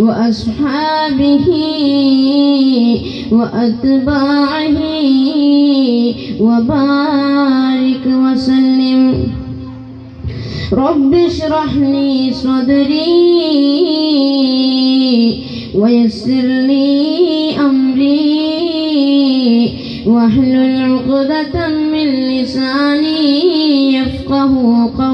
وأصحابه وأتباعه وبارك وسلم. رب اشرح لي صدري ويسر لي أمري واحلل عقدة من لساني يفقه قولي.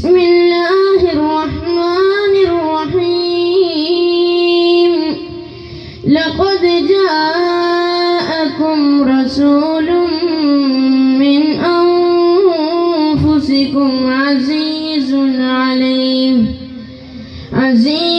بسم الله الرحمن الرحيم. لقد جاءكم رسول من أنفسكم عزيز عليه عزيز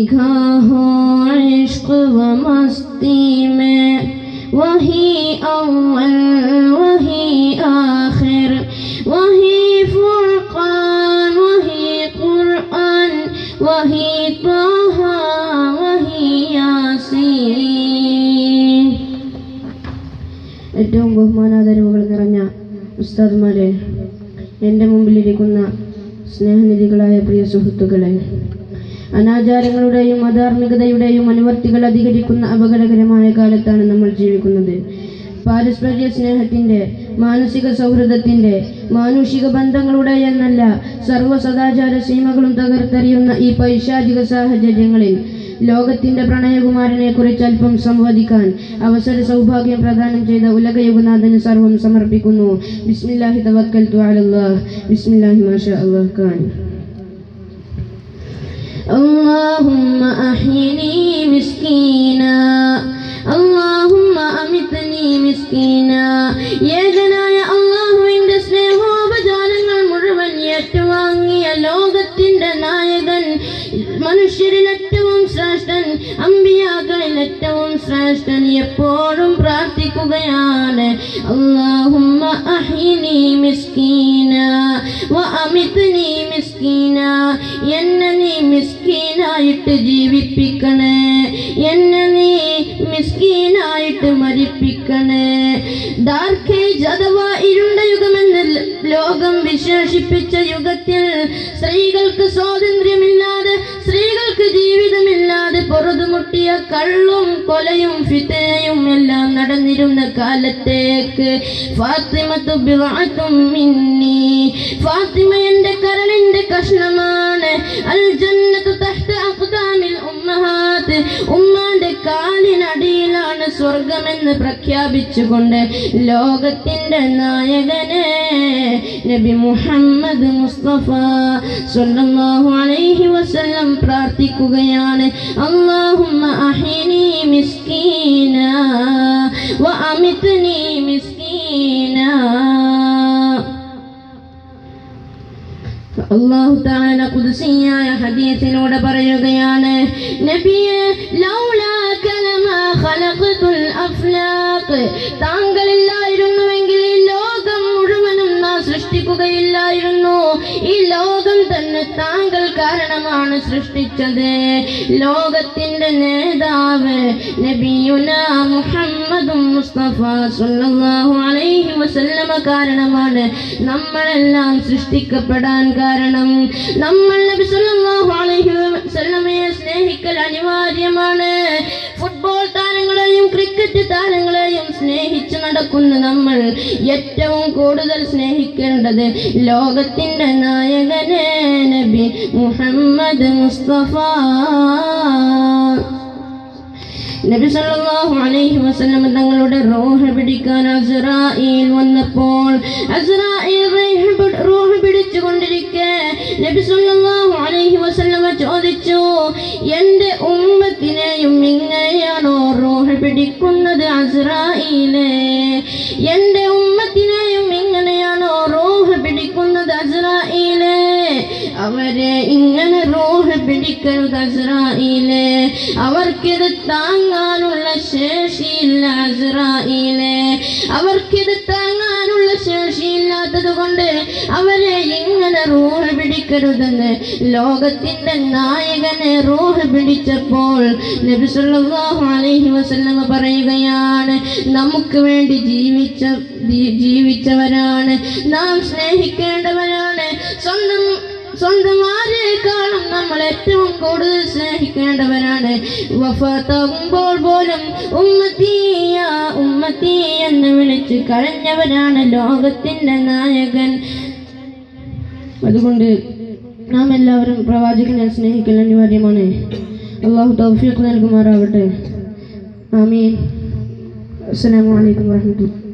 निगाह इश्क व मस्ती में वही अव्वल वही आखिर वही फुरकान वही कुरआन वही तहा वही यासीन ഏറ്റവും ബഹുമാനാദരവുകൾ നിറഞ്ഞ ഉസ്താദ്മാരെ എൻ്റെ മുമ്പിലിരിക്കുന്ന സ്നേഹനിധികളായ പ്രിയ സുഹൃത്തുക്കളെ അനാചാരങ്ങളുടെയും അധാർമികതയുടെയും അനുവർത്തികൾ അധികരിക്കുന്ന അപകടകരമായ കാലത്താണ് നമ്മൾ ജീവിക്കുന്നത്. പാരസ്പര്യ സ്നേഹത്തിന്റെ മാനസിക സൗഹൃദത്തിന്റെ മാനുഷിക ബന്ധങ്ങളുടെ എന്നല്ല സർവ സദാചാര സീമകളും തകർത്തെറിയുന്ന ഈ പൈശാചിക സാഹചര്യങ്ങളിൽ ലോകത്തിന്റെ പ്രണയകുമാരനെ കുറിച്ച് അല്പം സംവദിക്കാൻ അവസര സൗഭാഗ്യം പ്രദാനം ചെയ്ത ഉലകയുഗനാഥന് സർവം സമർപ്പിക്കുന്നു. ബിസ്മില്ലാഹി തവക്കൽ ബിസ്മില്ലാഹി മാഷാ അല്ലാഹ് ഖാൻ. اللهم أحيني مسكينا. اللهم أمتني مسكينا. ഏറ്റവും ശ്രേഷ്ഠൻ അമ്പിയാക്കളിൽ ഏറ്റവും ശ്രേഷ്ഠൻ എപ്പോഴും പ്രാർത്ഥിക്കുകയാണ്. മിസ്കീന വ അമിത്നി മിസ്കീന എന്നെ നീ മിസ്കീനായിട്ട് ജീവിപ്പിക്കണേ എന്നെ നീ മിസ്കീനായിട്ട് മരിപ്പിക്കണേ. ഡാർക്കേജ് അഥവാ ഇരുണ്ട യുഗമെന്ന് ലോകം വിശേഷിപ്പിച്ച യുഗത്തിൽ സ്ത്രീകൾക്ക് സ്വാതന്ത്ര്യമില്ലാതെ സ്ത്രീകൾക്ക് ജീവിതമില്ലാതെ പൊറുതുമുട്ടിയ കള്ളും കൊലയും ഫിത്തനയും എല്ലാം നടന്നിരുന്ന കാലത്തേക്ക് ഫാത്തിമത്തു മിന്നി. ഫാത്തിമ എന്റെ കരളിന്റെ കഷ്ണമാണ്. അൽ ജന്നത്തു തഹ്ത അഖ്ദാമിൽ ഉമ്മഹാത്ത്. ഉമ്മാന്റെ കാലിനടിയിലാണ് സ്വർഗമെന്ന് പ്രഖ്യാപിച്ചുകൊണ്ട് ലോകത്തിന്റെ നായകനെ നബി മുഹമ്മദ് മുസ്തഫ സല്ലല്ലാഹു അലൈഹി വസല്ലം പ്രാർത്ഥിക്കുകയാണ്. അല്ലാഹുമ്മ മിസ്കീന വ അമിത്നി മിസ്കീന അള്ളാഹു താല കുദ്സിയായ ഹദീസിലൂടെ പറയുകയാണ് നബിയെ ലൗലാ കലമ ഖലഖതുൽ അഫ്ലാഖ്. താങ്കളില്ലായിരുന്നുവെങ്കിൽ ഈ ലോകം മുഴുവനും നാം സൃഷ്ടിക്കുകയില്ലായിരുന്നു. ഈ ലോകം തന്നെ താങ്കൾ കാരണമാണ് സൃഷ്ടിച്ചത്. ലോകത്തിന്റെ നേതാവ് നബിയുന മുഹമ്മദും മുസ്തഫ സല്ലല്ലാഹു അലൈഹി വസല്ലമ കാരണമാണ് നമ്മളെല്ലാം സൃഷ്ടിക്കപ്പെടാൻ കാരണം. നമ്മൾ നബി സല്ലല്ലാഹു അലൈഹി വസല്ലമയെ സ്നേഹിക്കൽ അനിവാര്യമാണ്. ഫുട്ബോൾ താരങ്ങളെയും ക്രിക്കറ്റ് താരങ്ങളെയും സ്നേഹിച്ചു നടക്കുന്ന നമ്മൾ. ഏറ്റവും കൂടുതൽ സ്നേഹിക്കേണ്ടത് ലോകത്തിന്റെ നായകനെ നബി മുഹമ്മദ് മുസ്തഫ. നബി സല്ലല്ലാഹു അലൈഹി വസല്ലം തങ്ങളുടെ റൂഹ് പിടിക്കാൻ അസ്രായിൽ വന്നപ്പോൾ അസ്രായിൽ റൂഹ് പിടി- പിടിച്ചുകൊണ്ടിരിക്കെ നബി സല്ലല്ലാഹു അലൈഹി വസല്ലം ചോദിച്ചു എന്റെ ഉമ്മത്തിനെയും ഇങ്ങനെയാണോ റൂഹ് പിടിക്കുന്നത് അസ്രായിലെ എന്റെ ഉമ്മത്തിനെയും ഇങ്ങനെയാണോ റൂഹ് പിടിക്കുന്നത് അസ്രായിലെ അവരെ ഇങ്ങനെ റൂഹ് പിടിക്കരുത് അസ്രായിലെ അവർക്കിത് താങ്ങാനുള്ള ശേഷിയില്ല അസ്രായിലെ അവർക്കിത് താങ്ങാനുള്ള ശേഷിയില്ലാത്തത് കൊണ്ട് അവരെ ഇങ്ങനെ റൂഹ് പിടിക്കരുതെന്ന് ലോകത്തിന്റെ നായകനെ റൂഹ് പിടിച്ചപ്പോൾ അലൈഹി വസല്ലം പറയുകയാണ് നമുക്ക് വേണ്ടി ജീവിച്ച ജീവിച്ചവരാണ് നാം സ്നേഹിക്കേണ്ടവരാണ്. സ്വന്തം സ്വന്തം ആരെക്കാളും നമ്മൾ ഏറ്റവും കൂടുതൽ സ്നേഹിക്കേണ്ടവരാണ്. വഫാത്താകുമ്പോൾ പോലും ഉമ്മത്തീയ ഉമ്മത്തീ എന്ന് വിളിച്ചു കളഞ്ഞവനാണ് ലോകത്തിന്റെ നായകൻ. അതുകൊണ്ട് നാം എല്ലാവരും പ്രവാചകനെ സ്നേഹിക്കൽ അനിവാര്യമാണ്. അള്ളാഹു തൗഫീഖ് നൽകുമാറാവട്ടെ. ആമീൻ. അസ്സലാമു അലൈക്കും വറഹ്മത്തുള്ളാഹി